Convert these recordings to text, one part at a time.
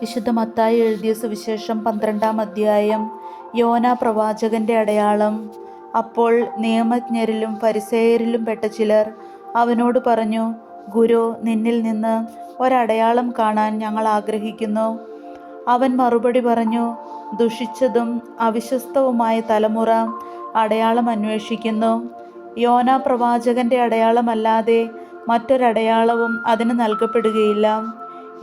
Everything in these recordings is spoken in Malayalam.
വിശുദ്ധ മത്തായി എഴുതിയ സുവിശേഷം പന്ത്രണ്ടാം അധ്യായം യോന പ്രവാചകന്റെ അടയാളം. അപ്പോൾ നിയമജ്ഞരിലും പരിസേയരിലും പെട്ട ചിലർ അവനോട് പറഞ്ഞു ഗുരു നിന്നിൽ നിന്ന് ഒരടയാളം കാണാൻ ഞങ്ങൾ ആഗ്രഹിക്കുന്നു. അവൻ മറുപടി പറഞ്ഞു ദുഷിച്ചതും അവിശ്വസ്തവുമായ തലമുറ അടയാളം അന്വേഷിക്കുന്നു. യോന പ്രവാചകന്റെ അടയാളമല്ലാതെ മറ്റൊരടയാളവും അതിന് നൽകപ്പെടുകയില്ല.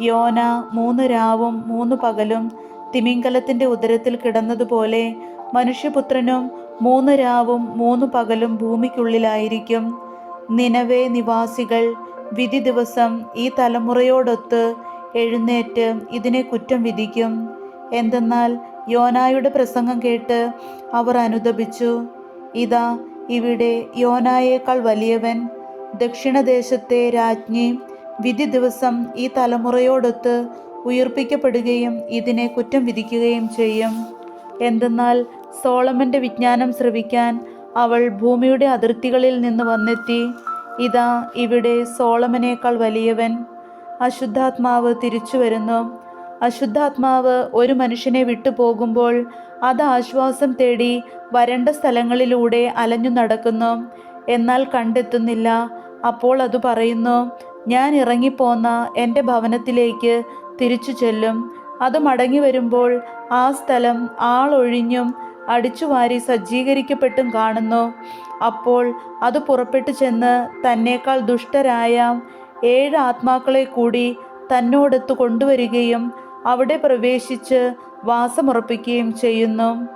യോന മൂന്ന് രാവും മൂന്ന് പകലും തിമിംഗലത്തിന്റെ ഉദരത്തിൽ കിടന്നതുപോലെ മനുഷ്യപുത്രനും മൂന്ന് രാവും മൂന്ന് പകലും ഭൂമിക്കുള്ളിലായിരിക്കും. നിനവേ നിവാസികൾ വിധി ദിവസം ഈ തലമുറയോടൊത്ത് എഴുന്നേറ്റ് ഇതിനെ കുറ്റം വിധിക്കും. എന്തെന്നാൽ യോനായുടെ പ്രസംഗം കേട്ട് അവർ അനുദപിച്ചു ഇതാ ഇവിടെ യോനായേക്കാൾ വലിയവൻ ദക്ഷിണദേശത്തെ രാജ്ഞി വിധി ദിവസം ഈ തലമുറയോടൊത്ത് ഉയർപ്പിക്കപ്പെടുകയും ഇതിനെ കുറ്റം വിധിക്കുകയും ചെയ്യും. എന്തെന്നാൽ സോളമന്റെ വിജ്ഞാനം ശ്രവിക്കാൻ അവൾ ഭൂമിയുടെ അതിർത്തികളിൽ നിന്ന് വന്നെത്തി. ഇതാ ഇവിടെ സോളമനേക്കാൾ വലിയവൻ. അശുദ്ധാത്മാവ് തിരിച്ചു വരുന്നു. അശുദ്ധാത്മാവ് ഒരു മനുഷ്യനെ വിട്ടുപോകുമ്പോൾ അത് ആശ്വാസം തേടി വരണ്ട സ്ഥലങ്ങളിലൂടെ അലഞ്ഞു നടക്കുന്നു. എന്നാൽ കണ്ടെത്തുന്നില്ല. അപ്പോൾ അത് പറയുന്നു ഞാൻ ഇറങ്ങിപ്പോന്ന എന്റെ ഭവനത്തിലേക്ക് തിരിച്ചു ചെല്ലും. അത് മടങ്ങി വരുമ്പോൾ ആ സ്ഥലം ആളൊഴിഞ്ഞും അടിച്ചുവാരി സജ്ജീകരിക്കപ്പെട്ടും കാണുന്നു. അപ്പോൾ അത് പുറപ്പെട്ടു ചെന്ന് തന്നേക്കാൾ ദുഷ്ടരായ ഏഴ് ആത്മാക്കളെ കൂടി തന്നോടൊത്ത് കൊണ്ടുവരികയും അവിടെ പ്രവേശിച്ച് വാസമുറപ്പിക്കുകയും ചെയ്യുന്നു.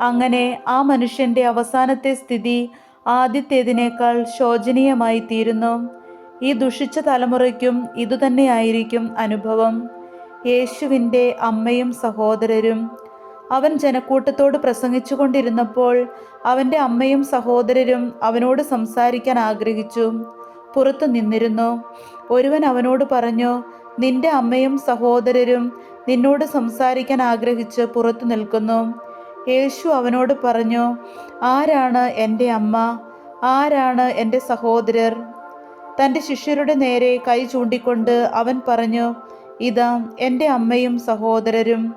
അങ്ങനെ ആ മനുഷ്യന്റെ അവസാനത്തെ സ്ഥിതി ആദ്യത്തേതിനേക്കാൾ ശോചനീയമായി തീരുന്നു ഈ ദുഷിച്ച തലമുറയ്ക്കും ഇതുതന്നെയായിരിക്കും അനുഭവം. യേശുവിന്റെ അമ്മയും സഹോദരരും അവൻ ജനക്കൂട്ടത്തോട് പ്രസംഗിച്ചു കൊണ്ടിരുന്നപ്പോൾ അവന്റെ അമ്മയും സഹോദരരും അവനോട് സംസാരിക്കാൻ ആഗ്രഹിച്ചു. പുറത്തു നിന്നിരുന്നു. ഒരുവൻ അവനോട് പറഞ്ഞു നിന്റെ അമ്മയും സഹോദരരും നിന്നോട് സംസാരിക്കാൻ ആഗ്രഹിച്ച് പുറത്തു നിൽക്കുന്നു. യേശു അവനോട് പറഞ്ഞു ആരാണ് എന്റെ അമ്മ? ആരാണ് എന്റെ സഹോദരർ? തന്റെ ശിഷ്യരുടെ നേരെ കൈ ചൂണ്ടിക്കൊണ്ട് അവൻ പറഞ്ഞു ഇതാ എന്റെ അമ്മയും സഹോദരരും.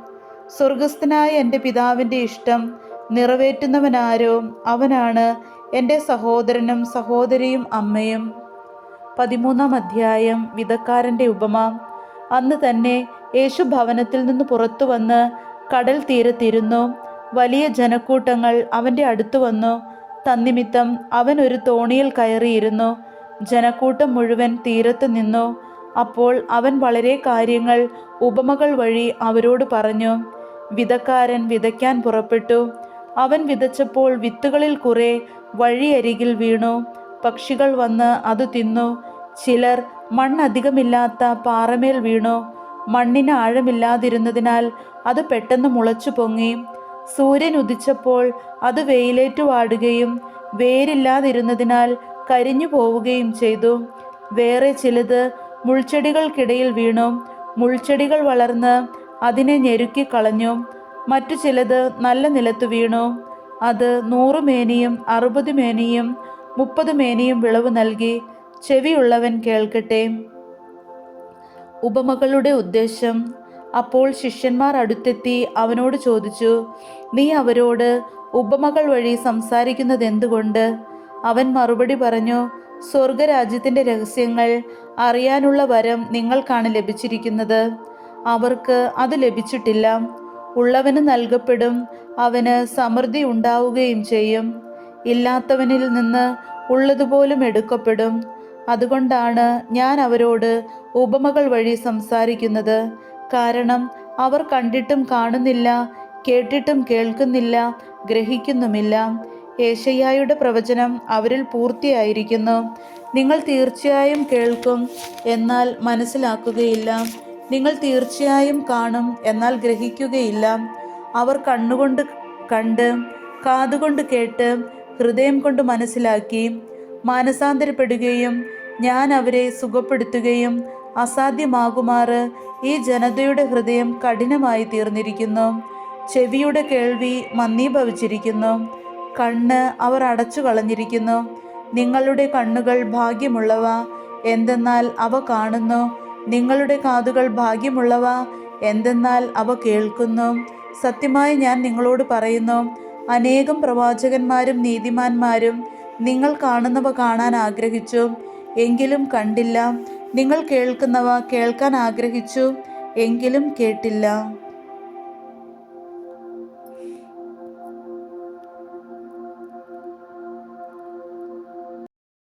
സ്വർഗസ്ഥനായ എന്റെ പിതാവിന്റെ ഇഷ്ടം നിറവേറ്റുന്നവനാരോ അവനാണ് എന്റെ സഹോദരനും സഹോദരിയും അമ്മയും. പതിമൂന്നാം അധ്യായം വിധക്കാരന്റെ ഉപമ. അന്ന് തന്നെ യേശു ഭവനത്തിൽ നിന്ന് പുറത്തു വന്ന് കടൽ തീരത്തിരുന്നു. വലിയ ജനക്കൂട്ടങ്ങൾ അവന്റെ അടുത്തു വന്നു. തന്നിമിത്തം അവൻ ഒരു തോണിയിൽ കയറിയിരുന്നു. ജനക്കൂട്ടം മുഴുവൻ തീരത്ത് നിന്നു. അപ്പോൾ അവൻ വളരെ കാര്യങ്ങൾ ഉപമകൾ വഴി അവരോട് പറഞ്ഞു. വിതക്കാരൻ വിതയ്ക്കാൻ പുറപ്പെട്ടു. അവൻ വിതച്ചപ്പോൾ വിത്തുകളിൽ കുറെ വഴിയരികിൽ വീണു. പക്ഷികൾ വന്ന് അത് തിന്നു. ചിലർ മണ്ണധികമില്ലാത്ത പാറമേൽ വീണു. മണ്ണിന് ആഴമില്ലാതിരുന്നതിനാൽ അത് പെട്ടെന്ന് മുളച്ചു പൊങ്ങി. സൂര്യൻ ഉദിച്ചപ്പോൾ അത് വെയിലേറ്റു വാടുകയും വേരില്ലാതിരുന്നതിനാൽ കരിഞ്ഞു പോവുകയും ചെയ്തു. വേറെ ചിലത് മുൾച്ചെടികൾക്കിടയിൽ വീണു. മുൾച്ചെടികൾ വളർന്ന് അതിനെ ഞെരുക്കി കളഞ്ഞു. മറ്റു ചിലത് നല്ല നിലത്ത് വീണു. അത് നൂറ് മേനിയും അറുപത് മേനിയും മുപ്പത് മേനിയും വിളവ് നൽകി. ചെവിയുള്ളവൻ കേൾക്കട്ടെ. ഉപമകളുടെ ഉദ്ദേശം. അപ്പോൾ ശിഷ്യന്മാർ അടുത്തെത്തി അവനോട് ചോദിച്ചു നീ അവരോട് ഉപമകൾ വഴി സംസാരിക്കുന്നത് എന്തുകൊണ്ട് അവൻ മറുപടി പറഞ്ഞു സ്വർഗരാജ്യത്തിന്റെ രഹസ്യങ്ങൾ അറിയാനുള്ള വരം നിങ്ങൾക്കാണ് ലഭിച്ചിരിക്കുന്നത്. അവർക്ക് അത് ലഭിച്ചിട്ടില്ല. ഉള്ളവന് നൽകപ്പെടും അവന് സമൃദ്ധി ഉണ്ടാവുകയും ചെയ്യും. ഇല്ലാത്തവനിൽ നിന്ന് ഉള്ളതുപോലും എടുക്കപ്പെടും. അതുകൊണ്ടാണ് ഞാൻ അവരോട് ഉപമകൾ വഴി സംസാരിക്കുന്നത്. കാരണം അവർ കണ്ടിട്ടും കാണുന്നില്ല കേട്ടിട്ടും കേൾക്കുന്നില്ല ഗ്രഹിക്കുന്നുമില്ല. ഏഷയ്യായുടെ പ്രവചനം അവരിൽ പൂർത്തിയായിരിക്കുന്നു. നിങ്ങൾ തീർച്ചയായും കേൾക്കും എന്നാൽ മനസ്സിലാക്കുകയില്ല. നിങ്ങൾ തീർച്ചയായും കാണും എന്നാൽ ഗ്രഹിക്കുകയില്ല. അവർ കണ്ണുകൊണ്ട് കണ്ട് കാതുകൊണ്ട് കേട്ട് ഹൃദയം കൊണ്ട് മനസ്സിലാക്കി മാനസാന്തരപ്പെടുകയും ഞാൻ അവരെ സുഖപ്പെടുത്തുകയും അസാധ്യമാകുമാറ് ഈ ജനതയുടെ ഹൃദയം കഠിനമായി തീർന്നിരിക്കുന്നു. ചെവിയുടെ കേൾവി മന്ദീഭവിച്ചിരിക്കുന്നു. കണ്ണ് അവർ അടച്ചു കളഞ്ഞിരിക്കുന്നു. നിങ്ങളുടെ കണ്ണുകൾ ഭാഗ്യമുള്ളവ എന്തെന്നാൽ അവ കാണുന്നു. നിങ്ങളുടെ കാതുകൾ ഭാഗ്യമുള്ളവ എന്തെന്നാൽ അവ കേൾക്കുന്നു. സത്യമായി ഞാൻ നിങ്ങളോട് പറയുന്നു അനേകം പ്രവാചകന്മാരും നീതിമാന്മാരും നിങ്ങൾ കാണുന്നവ കാണാൻ ആഗ്രഹിച്ചു എങ്കിലും കണ്ടില്ല. നിങ്ങൾ കേൾക്കുന്നവ കേൾക്കാൻ ആഗ്രഹിച്ചു എങ്കിലും കേട്ടില്ല.